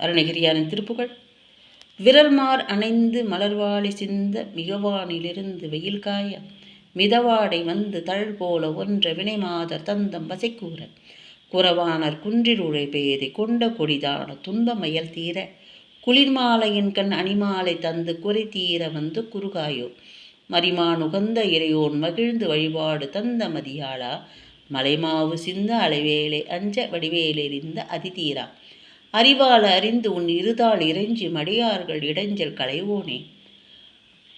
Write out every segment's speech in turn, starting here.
அருணகிரியாரின் திருப்புகழ். விரல்மார் அணைந்து மலர்வாளி சிந்த மிகவானிலிருந்து வெயில் காய மிதவாடை வந்து தழ் போல ஒன்ற வினைமாதர் தந்தம் வசைக்கூற குறவானர் குன்றிருளை பேதை கொண்ட கொடிதான துன்ப மயல் தீர குளிர்மாலையின் கண் அணிமாலை தந்து குறை தீர வந்து குறுகாயோ. மரிமான் உகந்த இறையோன் மகிழ்ந்து வழிபாடு தந்த மதியாளா மலைமாவு சிந்த அலைவேலை அஞ்ச வடிவேலெறிந்த அதிதீரா. அறிவால் அறிந்து உன் இருதாள் இறைஞ்சி மடியார்கள் இடைஞ்சல் களைவோனே.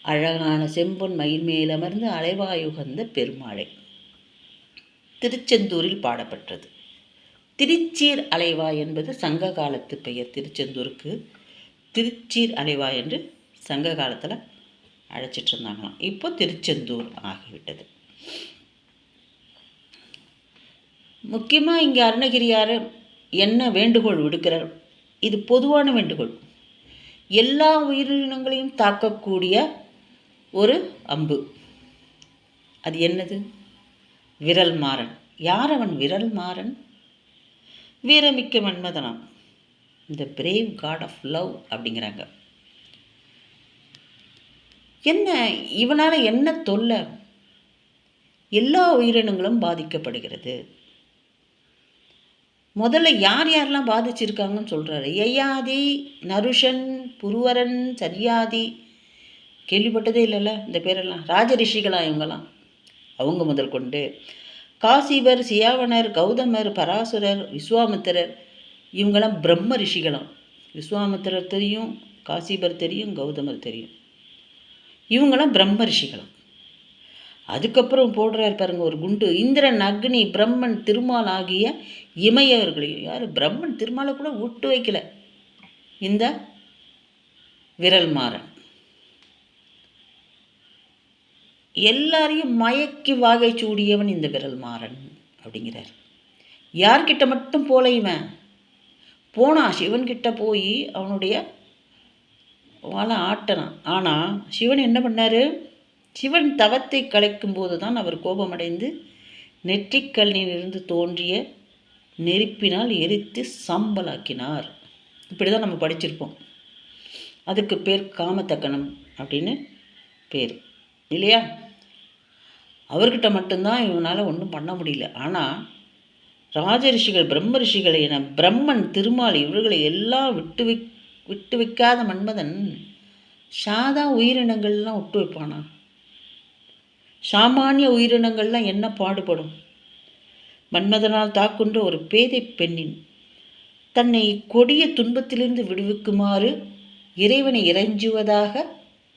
அழகான செம்பொன் மயில் மேலமர்ந்து அலைவாயுகந்த பெருமாளை. திருச்செந்தூரில் பாடப்பட்டது திருச்சீர் அலைவா என்பது சங்க காலத்து பெயர் திருச்செந்தூருக்கு. திருச்சீர் அலைவா என்று சங்க காலத்தில் அழைச்சிட்டு இருந்தாங்களாம் இப்போ திருச்செந்தூர் ஆகிவிட்டது. முக்கியமாக இங்கே அருணகிரியார் என்ன வேண்டுகோள் விடுக்கிறார்? இது பொதுவான வேண்டுகோள். எல்லா உயிரினங்களையும் தாக்கக்கூடிய ஒரு அம்பு. அது என்னது? விரல் மாறன். யார் அவன் விரல் மாறன்? வீரமிக்க மன்மதனாம். இந்த பிரேவ் காட் ஆஃப் லவ் அப்படிங்கிறாங்க. என்ன இவனால் என்ன தொல்லை? எல்லா உயிரினங்களும் பாதிக்கப்படுகிறது. முதல்ல யார் யாரெல்லாம் பாதிச்சிருக்காங்கன்னு சொல்கிறாரு யயாதி நருஷன் புருவரன் சரியாதி கேள்விப்பட்டதே இல்லைல்ல இந்த பேரெல்லாம். ராஜரிஷிகளா இவங்கெல்லாம்? அவங்க முதல் கொண்டு. காசிபர் சியாவனர் கௌதமர் பராசுரர் விஸ்வாமித்திரர் இவங்கெல்லாம் பிரம்ம ரிஷிகளாம். விஸ்வாமித்திரர் தெரியும் காசிபர் தெரியும் கௌதமர் தெரியும். இவங்களாம் பிரம்ம ரிஷிகளாம். அதுக்கப்புறம் போடுறாரு பாருங்க ஒரு குண்டு. இந்திரன் அக்னி பிரம்மன் திருமால் ஆகிய இமையவர்களையும் யார்? பிரம்மன் திருமாலை கூட விட்டு வைக்கல. இந்த விரல் மாறன். எல்லாரையும் மயக்கி வாகை சூடியவன் இந்த விரல் மாறன் அப்படிங்கிறார். யார்கிட்ட மட்டும் போல இவன்? போனா சிவன்கிட்ட போய் அவனுடைய வாழை ஆட்டினான். ஆனால் சிவன் என்ன பண்ணார்? சிவன் தவத்தை கலைக்கும் போது தான் அவர் கோபமடைந்து நெற்றிக்கல்லிலிருந்து தோன்றிய நெருப்பினால் எரித்து சாம்பலாக்கினார். இப்படி தான் நம்ம படிச்சிருப்போம். அதுக்கு பேர் காமத்தக்கணம் அப்படின்னு பேர். இல்லையா? அவர்கிட்ட மட்டும்தான் இவனால் ஒன்றும் பண்ண முடியல. ஆனால் ராஜரிஷிகள் பிரம்ம ரிஷிகளை என பிரம்மன் திருமால் இவர்களை எல்லாம் விட்டு வை விட்டு வைக்காத மன்மதன் சாதா உயிரினங்கள்லாம் விட்டு வைப்பானா? சாமானிய உயிரினங்கள்லாம் என்ன பாடுபடும்? மன்மதனால் தாக்குன்ற ஒரு பேதை பெண்ணின் தன்னை கொடிய துன்பத்திலிருந்து விடுவிக்குமாறு இறைவனை இறைஞ்சுவதாக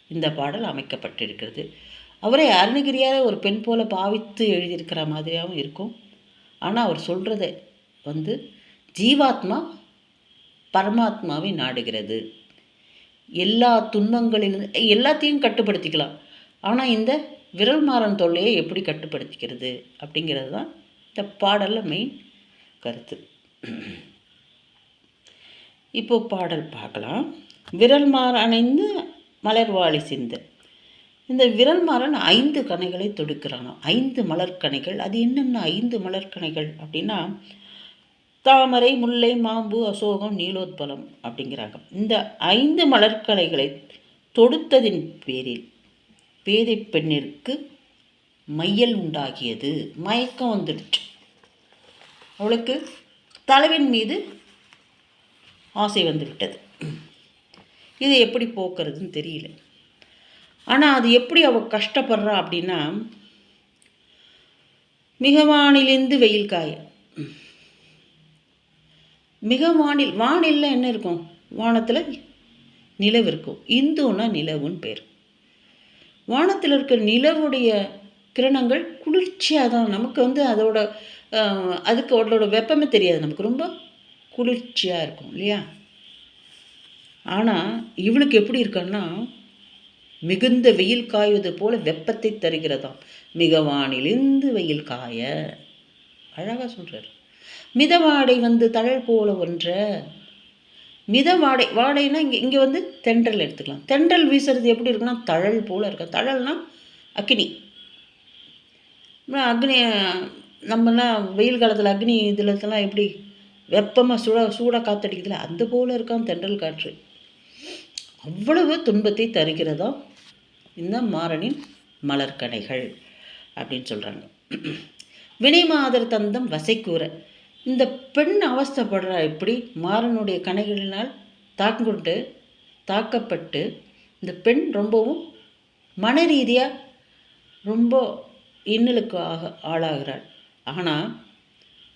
இந்த பாடல் அமைக்கப்பட்டிருக்கிறது. அவரை அருணகிரியாரை ஒரு பெண் போல பாவித்து எழுதியிருக்கிற மாதிரியாகவும் இருக்கும். ஆனால் அவர் சொல்கிறத வந்து ஜீவாத்மா பரமாத்மாவை நாடுகிறது. எல்லா துன்பங்களிலும் எல்லாத்தையும் கட்டுப்படுத்திக்கலாம். ஆனால் இந்த விரல் மாறன் தொல்லையை எப்படி கட்டுப்படுத்திக்கிறது அப்படிங்கிறது தான் இந்த பாடலில் மெயின் கருத்து. இப்போ பாடல் பார்க்கலாம். விரல் மாற அணைந்து மலர்வாளி சிந்து. இந்த விரல் மாறன் ஐந்து கணைகளை தொடுக்கிறானோ ஐந்து மலர்கணைகள். அது என்னென்ன ஐந்து மலர்கணைகள் அப்படின்னா தாமரை முல்லை மாம்பு அசோகம் நீலோத்பலம் அப்படிங்கிறாங்க. இந்த ஐந்து மலர்கலைகளை தொடுத்ததின் பேரில் பேதை பெண்ணிற்கு மையல் உண்டாகியது. மயக்கம் வந்துடுச்சு. அவளுக்கு தலைவின் மீது ஆசை வந்துவிட்டது. இது இதை எப்படி போக்குறதுன்னு தெரியல. ஆனால் அது எப்படி அவள் கஷ்டப்படுறா அப்படின்னா மிகவானிலிருந்து வெயில் காய. மிக வானில் வானில்ல என்ன இருக்கும்? வானத்தில் நிலவு இருக்கும். இந்துன்னா நிலவுன்னு பேர். வானத்தில் இருக்க நிலவுடைய கிரணங்கள் குளிர்ச்சியாக தான் நமக்கு வந்து அதோட அதுக்கு அதோட வெப்பமே தெரியாது. நமக்கு ரொம்ப குளிர்ச்சியாக இருக்கும் இல்லையா? ஆனால் இவளுக்கு எப்படி இருக்கான்னா மிகுந்த வெயில் காய்வது போல வெப்பத்தை தருகிறதாம். மிகவானிலிருந்து வெயில் காய. அழகாக சொல்கிறார் மிதவாடை வந்து தழல் போல ஒன்ற. மித வாடை வாடைனா இங்கே இங்கே வந்து தென்றல் எடுத்துக்கலாம். தென்றல் வீசுறது எப்படி இருக்குன்னா தழல் போல் இருக்கும். தழல்னா அக்னி. அக்னி நம்மலாம் வெயில் காலத்தில் அக்னி இதில் எப்படி வெப்பமாக சூட சூடாக காத்தடிக்குதுல அந்த போல் இருக்கான் தென்றல் காற்று. அவ்வளவு துன்பத்தை தருகிறதா இந்த மாறனின் மலர்கனைகள் அப்படின்னு சொல்கிறாங்க வினை மாதர் தந்தம் வசைக்கூற இந்த பெண் அவஸ்தைப்படுறா எப்படி? மாறனுடைய கணைகளினால் தாக்கொண்டு தாக்கப்பட்டு இந்த பெண் ரொம்பவும் மன ரீதியாக ரொம்ப இன்னலுக்கு ஆக ஆளாகிறாள். ஆனால்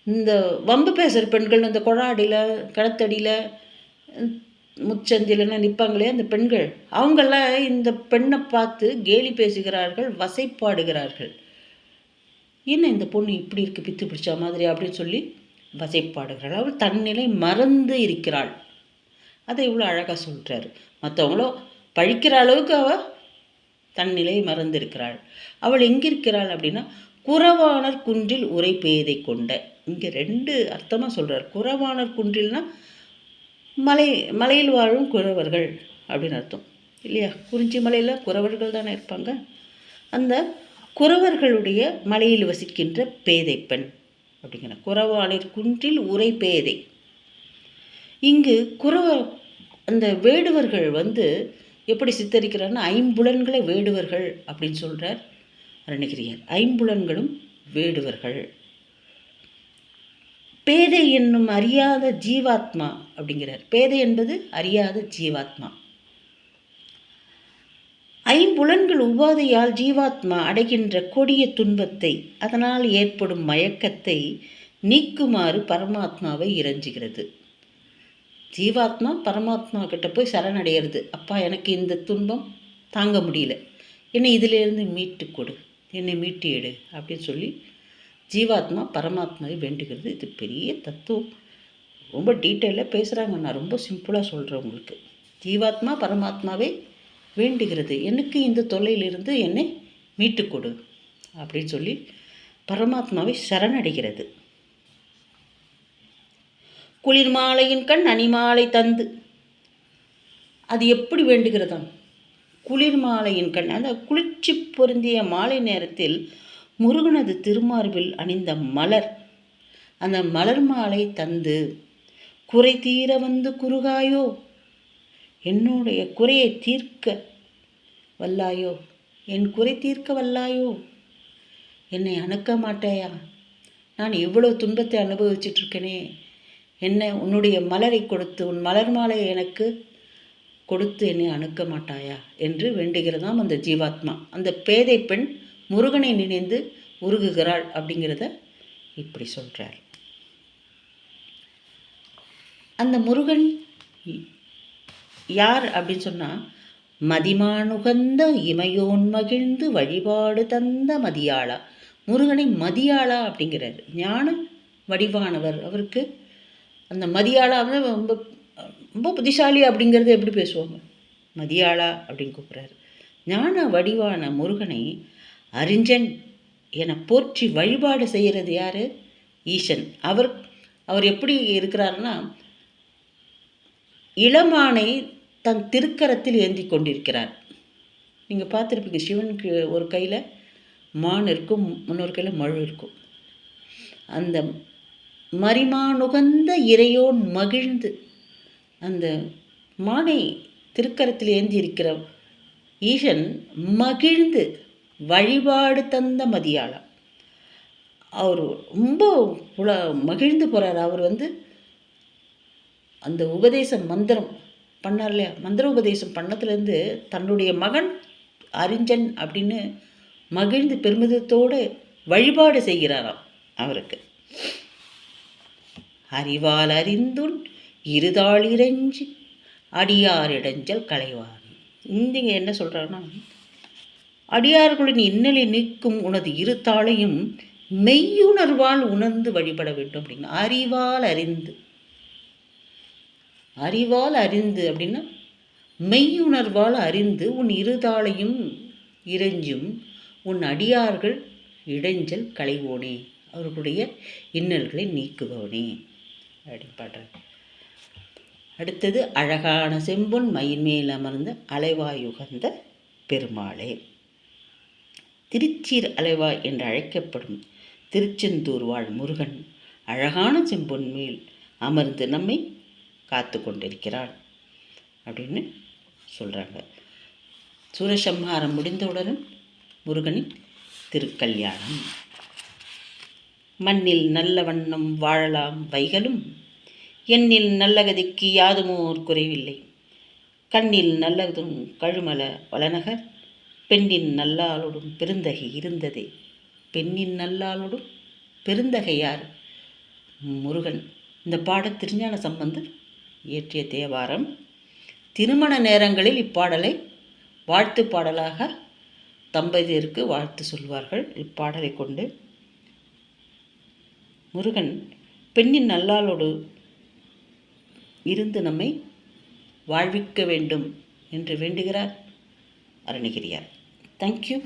இந்த வம்பு பேசுகிற பெண்கள் இந்த கொழாடியில் கிணத்தடியில் முச்சந்திலன்னு நிற்பாங்களே அந்த பெண்கள் அவங்கெல்லாம் இந்த பெண்ணை பார்த்து கேலி பேசுகிறார்கள் வசைப்பாடுகிறார்கள். என்ன இந்த பொண்ணு இப்படி இருக்குது பித்து பிடிச்ச மாதிரி அப்படின்னு சொல்லி வசைப்பாடுகிறாள். அவள் தன்னிலை மறந்து இருக்கிறாள். அதை இவ்வளோ அழகாக சொல்கிறாரு மற்றவங்களோ பழிக்கிற அளவுக்கு அவள் தன்னிலை மறந்து இருக்கிறாள் அவள் எங்கிருக்கிறாள் அப்படின்னா குறவானர் குன்றில் உரை பேதை கொண்ட. இங்கே ரெண்டு அர்த்தமாக சொல்கிறார் குறவானர் குன்றில்னா மலை மலையில் வாழும் குறவர்கள் அப்படின்னு அர்த்தம். இல்லையா? குறிஞ்சி மலையில் குறவர்கள் தானே இருப்பாங்க. அந்த குறவர்களுடைய மலையில் வசிக்கின்ற பேதை பெண் அப்படிங்கிற குறவாளிர் குன்றில் உரை பேதை இங்கு குறவ அந்த வேடுவர்கள் வந்து எப்படி சித்தரிக்கிறார்னா ஐம்புலன்களை வேடுவர்கள் அப்படின்னு சொல்கிறார் அருணகிரியார் ஐம்புலன்களும் வேடுவர்கள். பேதை என்னும் அறியாத ஜீவாத்மா அப்படிங்கிறார். பேதை என்பது அறியாத ஜீவாத்மா. ஐம்புலன்கள் உபாதையால் ஜீவாத்மா அடைகின்ற கொடிய துன்பத்தை அதனால் ஏற்படும் மயக்கத்தை நீக்குமாறு பரமாத்மாவை இறைஞ்சுகிறது. ஜீவாத்மா பரமாத்மா கிட்ட போய் சரணடைகிறது. அப்பா எனக்கு இந்த துன்பம் தாங்க முடியல. என்னை இதிலேருந்து மீட்டு கொடு. என்னை மீட்டு எடு அப்படின்னு சொல்லி ஜீவாத்மா பரமாத்மாவை வேண்டுகிறது. இது பெரிய தத்துவம். ரொம்ப டீட்டெயிலாக பேசுகிறாங்க நான் ரொம்ப சிம்பிளாக சொல்கிறேன் உங்களுக்கு. ஜீவாத்மா பரமாத்மாவை வேண்டுகிறது. எனக்கு இந்த தொல்லையிலிருந்து என்னை மீட்டு கொடு. அப்படின்னு சொல்லி பரமாத்மாவை சரணடைகிறது. குளிர் மாலையின் கண் அணிமாலை தந்து. அது எப்படி வேண்டுகிறதாம்? குளிர் மாலையின் கண் அந்த குளிர்ச்சி பொருந்திய மாலை நேரத்தில் முருகனது திருமார்பில் அணிந்த மலர். அந்த மலர் மாலை தந்து குறை தீர வந்து குறுகாயோ? என்னுடைய குறையை தீர்க்க வல்லாயோ? என் குறை தீர்க்க வல்லாயோ? என்னை அணுக்க மாட்டாயா? நான் எவ்வளோ துன்பத்தை அனுபவிச்சிட்ருக்கேனே என்ன உன்னுடைய மலரை கொடுத்து உன் மலர் மாலை எனக்கு கொடுத்து என்னை அணுக்க மாட்டாயா? என்று வேண்டுகிறதாம் அந்த ஜீவாத்மா. அந்த பேதை பெண் முருகனை நினைந்து உருகுகிறாள் அப்படிங்கிறத இப்படி சொல்கிறார் அந்த முருகன் யார் அப்படின்னு சொன்னால் மதிமானுகந்த இமையோன் மகிழ்ந்து வழிபாடு தந்த மதியாளா. முருகனை மதியாளா அப்படிங்கிறார். ஞான வடிவானவர் அவருக்கு. அந்த மதியாளா வந்து ரொம்ப ரொம்ப புத்திசாலி அப்படிங்கிறத எப்படி பேசுவாங்க? மதியாளா அப்படின்னு கூப்பிட்றாரு. ஞான வடிவான முருகனை அறிஞன் என போற்றி வழிபாடு செய்கிறது யார்? ஈசன். அவர் அவர் எப்படி இருக்கிறாருன்னா இளமானை தன் திருக்கரத்தில் ஏந்தி கொண்டிருக்கிறார். நீங்கள் பார்த்துருப்பீங்க சிவனுக்கு ஒரு கையில் மான் இருக்கும் இன்னொரு கையில் மழு இருக்கும். அந்த மரிமானுகந்த இறையோன் மகிழ்ந்து அந்த மானை திருக்கரத்தில் ஏந்தி இருக்கிற ஈசன் மகிழ்ந்து வழிபாடு தந்த மதியாளம். அவர் ரொம்ப புல மகிழ்ந்து போகிறார் அவர் வந்து அந்த உபதேச மந்திரம் பண்ணார் இல்லையா மந்திர உபதேசம் பண்ணதுலேருந்து தன்னுடைய மகன் அறிஞ்சன் அப்படின்னு மகிழ்ந்து பெருமிதத்தோடு வழிபாடு செய்கிறாராம் அவருக்கு. அறிவால் அறிந்துன் இருதாள் இறைஞ்சி அடியார் இடைஞ்சல் களைவார் இந்திங்க என்ன சொல்கிறாருன்னா அடியார்களின் இன்னலை நீக்கும் உனது இருத்தாளையும் மெய்யுணர்வால் உணர்ந்து வழிபட வேண்டும் அப்படின்னு. அறிவால் அறிந்து அறிவால் அறிந்து அப்படின்னா மெய்யுணர்வால் அறிந்து உன் இருதாளையும் இறைஞ்சும் உன் அடியார்கள் இடைஞ்சல் களைவோனே அவர்களுடைய இன்னல்களை நீக்குபவனே அப்படின்னு அடுத்தது அழகான செம்பொன் மயின் மேல் அமர்ந்த அலைவாயுகந்த பெருமாளே. திருச்சீர் அலைவாய் என்று அழைக்கப்படும் திருச்செந்தூர் வாழ் முருகன் அழகான செம்பொன் மேல் அமர்ந்து நம்மை காத்து கொண்டிருக்கிறான் அப்படின்னு சொல்கிறாங்க சூரசம்ஹாரம் முடிந்தவுடனும் முருகனின் திருக்கல்யாணம். மண்ணில் நல்ல வண்ணம் வாழலாம் வைகளும் எண்ணில் நல்ல கதிக்கு யாதுமோர் குறைவில்லை. கண்ணில் நல்லதும் கழுமல வளநகர் பெண்ணின் நல்லாளோடும் பெருந்தகை இருந்ததே. பெண்ணின் நல்லாளோடும் பெருந்தகை யார் முருகன். இந்த பாட திருஞான சம்பந்தர் இயற்றிய தேவாரம். திருமண நேரங்களில் இப்பாடலை வாழ்த்து பாடலாக தம்பதியருக்கு வாழ்த்து சொல்வார்கள். இப்பாடலை கொண்டு முருகன் பெண்ணின் நல்லாளோடு இருந்து நம்மை வாழ்விக்க வேண்டும் என்று வேண்டுகிறார் அருணகிரியார். தேங்க்யூ